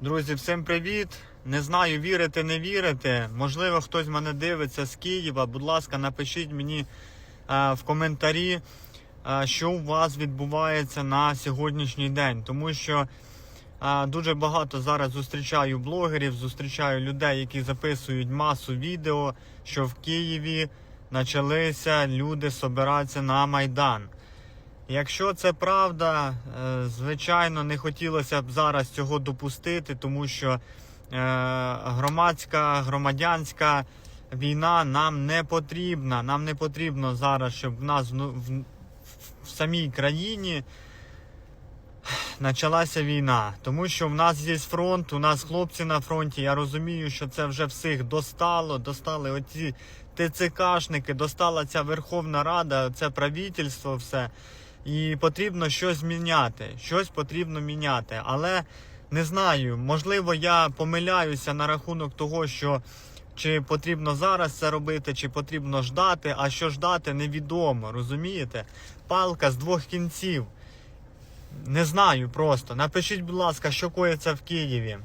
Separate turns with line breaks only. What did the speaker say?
Друзі, всім привіт! Не знаю, вірите, не вірите. Можливо, хтось мене дивиться з Києва. Будь ласка, напишіть мені е, в коментарі, е, що у вас відбувається на сьогоднішній день. Тому що е, дуже багато зараз зустрічаю блогерів, зустрічаю людей, які записують масу відео, що в Києві почалися люди собиратися на Майдан. Якщо це правда, е, звичайно, не хотілося б зараз цього допустити, тому що е, громадська, громадянська війна нам не потрібна. Нам не потрібно зараз, щоб в нас в, в самій країні почалася війна. Тому що в нас є фронт, у нас хлопці на фронті. Я розумію, що це вже всіх достало. Достали оці ТЦКшники, достала ця Верховна Рада, це правительство, все. І потрібно щось міняти. Щось потрібно міняти. Але не знаю, можливо, я помиляюся на рахунок того, що чи потрібно зараз це робити, чи потрібно ждати, а що ждати, невідомо. Розумієте? Палка з двох кінців. Не знаю просто. Напишіть, будь ласка, що коїться в Києві.